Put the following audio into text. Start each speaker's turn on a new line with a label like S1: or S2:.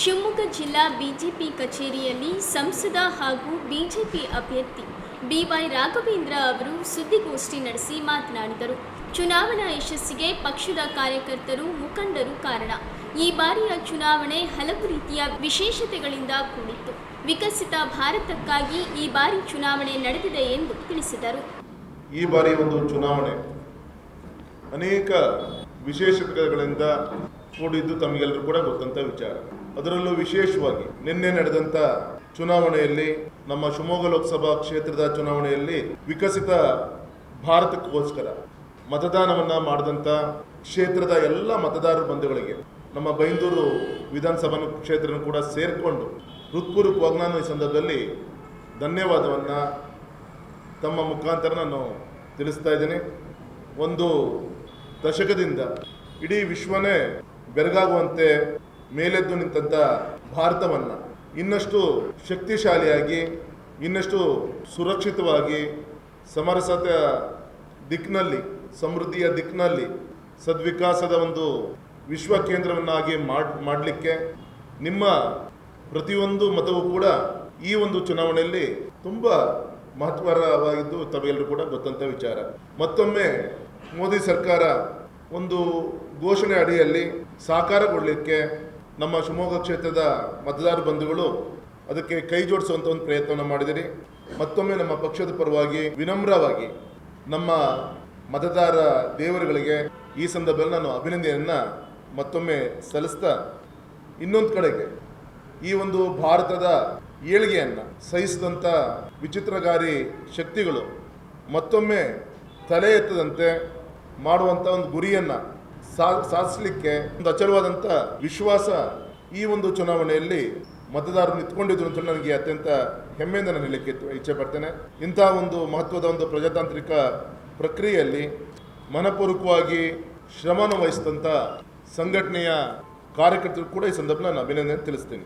S1: ಜಿಲ್ಲಾ ಬಿಜೆಪಿ ಕಚೇರಿಯಲ್ಲಿ ಸಂಸದ ಹಾಗೂ ಬಿಜೆಪಿ ಅಭ್ಯರ್ಥಿ ಬಿವೈ ರಾಘವೇಂದ್ರ ಅವರು ಸುದ್ದಿಗೋಷ್ಠಿ ನಡೆಸಿ ಮಾತನಾಡಿದರು. ಚುನಾವಣಾ ಯಶಸ್ಸಿಗೆ ಪಕ್ಷದ ಕಾರ್ಯಕರ್ತರು ಮುಖಂಡರು ಕಾರಣ. ಈ ಬಾರಿಯ ಚುನಾವಣೆ ಹಲವು ರೀತಿಯ ವಿಶೇಷತೆಗಳಿಂದ ಕೂಡಿತ್ತು. ವಿಕಸಿತ ಭಾರತಕ್ಕಾಗಿ ಈ ಬಾರಿ ಚುನಾವಣೆ ನಡೆದಿದೆ ಎಂದು ತಿಳಿಸಿದರು.
S2: ಈ ಬಾರಿ ಒಂದು ಚುನಾವಣೆ. ಅನೇಕ ವಿಶೇಷತೆಗಳಿಂದ ಕೂಡಿದ್ದು ತಮಗೆಲ್ಲರೂ ಕೂಡ ಗೊತ್ತಂತ ವಿಚಾರ. ಅದರಲ್ಲೂ ವಿಶೇಷವಾಗಿ ನಿನ್ನೆ ನಡೆದಂತ ಚುನಾವಣೆಯಲ್ಲಿ, ನಮ್ಮ ಶಿವಮೊಗ್ಗ ಲೋಕಸಭಾ ಕ್ಷೇತ್ರದ ಚುನಾವಣೆಯಲ್ಲಿ ವಿಕಸಿತ ಭಾರತಕ್ಕೋಸ್ಕರ ಮತದಾನವನ್ನ ಮಾಡಿದಂತ ಕ್ಷೇತ್ರದ ಎಲ್ಲ ಮತದಾರರ ಬಂಧುಗಳಿಗೆ, ನಮ್ಮ ಬೈಂದೂರು ವಿಧಾನಸಭಾ ಕ್ಷೇತ್ರನೂ ಕೂಡ ಸೇರಿಕೊಂಡು ಹೃತ್ಪೂರ್ವಕವಾಗಿ ನಾನು ಈ ಸಂದರ್ಭದಲ್ಲಿ ಧನ್ಯವಾದವನ್ನು ತಮ್ಮ ಮುಖಾಂತರ ನಾನು ತಿಳಿಸ್ತಾ ಇದ್ದೀನಿ. ಒಂದು ದಶಕದಿಂದ ಇಡೀ ವಿಶ್ವನೇ ಬೆರಗಾಗುವಂತೆ ಮೇಲೆದ್ದು ನಿಂತಂಥ ಭಾರತವನ್ನು ಇನ್ನಷ್ಟು ಶಕ್ತಿಶಾಲಿಯಾಗಿ, ಇನ್ನಷ್ಟು ಸುರಕ್ಷಿತವಾಗಿ, ಸಮರಸತೆಯ ದಿಕ್ಕಿನಲ್ಲಿ, ಸಮೃದ್ಧಿಯ ದಿಕ್ಕಿನಲ್ಲಿ ಸದ್ವಿಕಾಸದ ಒಂದು ವಿಶ್ವ ಕೇಂದ್ರವನ್ನಾಗಿ ಮಾಡ್, ಮಾಡಲಿಕ್ಕೆ ನಿಮ್ಮ ಪ್ರತಿಯೊಂದು ಮತವೂ ಕೂಡ ಈ ಒಂದು ಚುನಾವಣೆಯಲ್ಲಿ ತುಂಬ ಮಹತ್ವರವಾಗಿದ್ದು ತಮಗೆಲ್ಲರೂ ಕೂಡ ಗೊತ್ತಂತ ವಿಚಾರ. ಮತ್ತೊಮ್ಮೆ ಮೋದಿ ಸರ್ಕಾರ ಒಂದು ಘೋಷಣೆ ಅಡಿಯಲ್ಲಿ ಸಾಕಾರಗೊಳ್ಳಲಿಕ್ಕೆ ನಮ್ಮ ಶಿವಮೊಗ್ಗ ಕ್ಷೇತ್ರದ ಮತದಾರ ಬಂಧುಗಳು ಅದಕ್ಕೆ ಕೈ ಜೋಡಿಸುವಂಥ ಒಂದು ಪ್ರಯತ್ನವನ್ನು ಮಾಡಿದಿರಿ ಮತ್ತೊಮ್ಮೆ ನಮ್ಮ ಪಕ್ಷದ ಪರವಾಗಿ ವಿನಮ್ರವಾಗಿ ನಮ್ಮ ಮತದಾರ ದೇವರುಗಳಿಗೆ ಈ ಸಂದರ್ಭದಲ್ಲಿ ನಾನು ಅಭಿನಂದನೆಯನ್ನು ಮತ್ತೊಮ್ಮೆ ಸಲ್ಲಿಸ್ತಾ ಇನ್ನೊಂದು ಕಡೆಗೆ ಈ ಒಂದು ಭಾರತದ ಏಳಿಗೆಯನ್ನು ಸಹಿಸಿದಂಥ ವಿಚಿತ್ರಕಾರಿ ಶಕ್ತಿಗಳು ಮತ್ತೊಮ್ಮೆ ತಲೆ ಎತ್ತದಂತೆ ಮಾಡುವಂಥ ಒಂದು ಗುರಿಯನ್ನು ಸಾಧಿಸಲಿಕ್ಕೆ ಒಂದು ಅಚಲವಾದಂತ ವಿಶ್ವಾಸ ಈ ಒಂದು ಚುನಾವಣೆಯಲ್ಲಿ ಮತದಾರರು ನಿಂತ್ಕೊಂಡಿದ್ರು ಅಂತ ನನಗೆ ಅತ್ಯಂತ ಹೆಮ್ಮೆಯಿಂದ ನಾನು ಹೇಳಲಿಕ್ಕೆ ಇಚ್ಛೆ ಪಡ್ತೇನೆ. ಇಂಥ ಒಂದು ಮಹತ್ವದ ಒಂದು ಪ್ರಜಾತಾಂತ್ರಿಕ ಪ್ರಕ್ರಿಯೆಯಲ್ಲಿ ಮನಪೂರ್ವಕವಾಗಿ ಶ್ರಮನ ವಹಿಸಿದಂಥ ಸಂಘಟನೆಯ ಕಾರ್ಯಕರ್ತರು ಕೂಡ ಈ ಸಂದರ್ಭ ನಾನು ಅಭಿನಂದನೆ ತಿಳಿಸ್ತೀನಿ.